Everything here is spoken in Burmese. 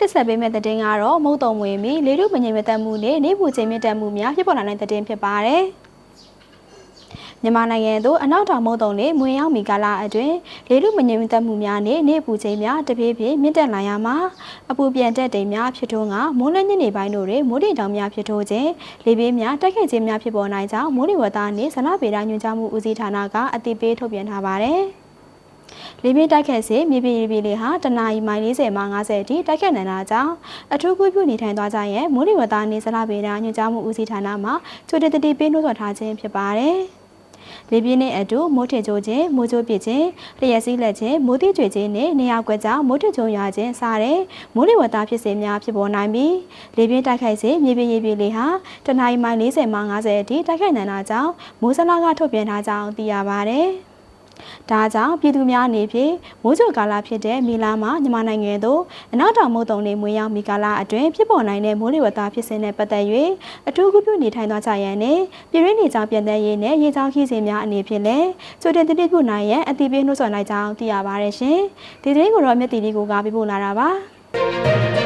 တက်ဆက်ပေးမယ့်သတင်းကတော့မုတ်တုံမွေမီလေထုမငြိမ်မသက်မှုနဲ့နေပူချိန်မြင့်တက်မှုများဖြစ်ပေါ်လာတဲ့သတင်းဖြစ်ပါတယ်။မြန်မာနိုင်ငံသို့အနောက်တောင်မုတ်တုံနဲ့မွေရောက်မီကာလအတွင်းလေထုမငြိမ်မသက်မှုများနဲ့နေပူချိန်များတဖြည်းဖြည်းမြင့်တက်လာရမှာအပူပြန်တက်တိမ်များဖြစ်ထွန်းကမိုးလင်းညနေပိုင်းတို့တွင်မိုးတိမ်တောင်များဖြစ်ထွန်းခြင်းလေပြင်းများတိုက်ခတ်ခြင်းများဖြစ်ပေါ်နိုင်ကြောင်းမိုးလေဝသနှင့်ဇလဗေဒညွှန်ကြားမှုဦးစီးဌာနကအသိပေးထုတ်ပြန်ထားပါတယ်။ လေပြင်းတိုက်ခတ်စေမြေပြင်ရေပြင်လေဟာတနအီမိုင်40မှ50အထိတိုက်ခတ်နိုင်တာကြောင့်အထူးကွေးပြုနေထိုင်သွားကြရင်မိုးလေဝသနေစလပေတာညွှန်ကြားမှုဦးစီးဌာနမှချိုတတတိပေးနှိုးဆော်ထားခြင်းဖြစ်ပါတယ်။လေပြင်းနဲ့အတူမိုးထင်ကြိုးခြင်းမိုးကြိုးပစ်ခြင်းလျှက်စီးလက်ခြင်းမိုးတိကျွေခြင်းနဲ့နေရာကွက်ကြောင့်မိုးထင်ကြုံရွာခြင်းစတဲ့မိုးလေဝသဖြစ်စဉ်များဖြစ်ပေါ်နိုင်ပြီးလေပြင်းတိုက်ခိုက်စေမြေပြင်ရေပြင်လေဟာတနအီမိုင်40မှ50အထိတိုက်ခိုက်နိုင်တာကြောင့်မိုးစလာကထုတ်ပြန်ထားကြောင်းသိရပါတယ်။ ဒါကြောင့်ပြည်သူများအနေဖြင့်မိုးကြိုကာလဖြစ်တဲ့မေလမှာမြန်မာနိုင်ငံသို့အနောက်တောင်မုတ်တုံနေမွေရောက်မီကာလအတွင်းဖြစ်ပေါ်နိုင်တဲ့မိုးလေဝသဖြစ်စဉ်နဲ့ပတ်သက်၍အထူးကုပြုနေထိုင်သွားကြရန်နဲ့ပြည်ရင်းနေကြောင်ပြန်တဲ့ရေးနဲ့ရေချောင်းခီးစဉ်များအနေဖြင့်လည်းကြိုတင်တတိပြုနိုင်ရန်အတိပေးနှိုးဆော်လိုက်ကြောင်းသိရပါတယ်ရှင်။ဒီသတင်းကိုတော့မြက်တီလေးကိုကပြပို့လာတာပါ။